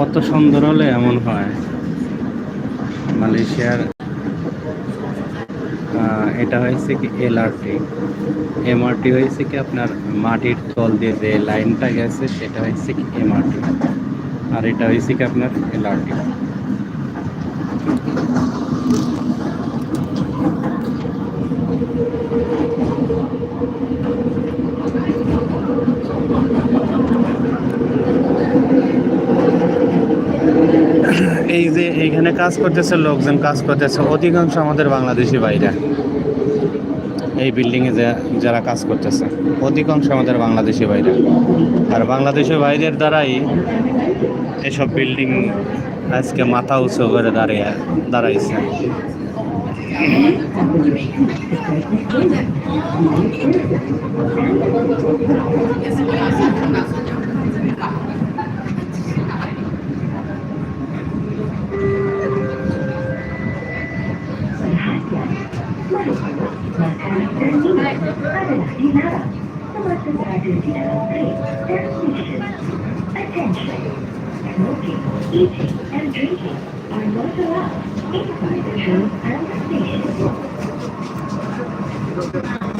এত সুন্দর হলে এমন হয়? মালয়েশিয়ার এটা হয়েছে কি এলআরটি। এমআরটি হয়েছে কি আপনার মাটির তল দিয়ে যে লাইনটা গেছে, সেটা হয়েছে কি এমআরটি। আর এটা হয়েছে কি আপনার এলআরটি। এই যে এইখানে কাজ করতেছে লোকজন, কাজ করতেছে অধিকাংশ আমাদের বাংলাদেশি বাইরে এই বিল্ডিং এ যা- যারা কাজ করতেছে, অধিকাংশ আমাদের বাংলাদেশি বাইরে আর বাংলাদেশি বাইরের দ্বারাই এসব বিল্ডিং আজকে মাথা উঁচু করে দাঁড়িয়ে, দাঁড়াইছে। Smoking, eating, and drinking are not allowed inside the train and station.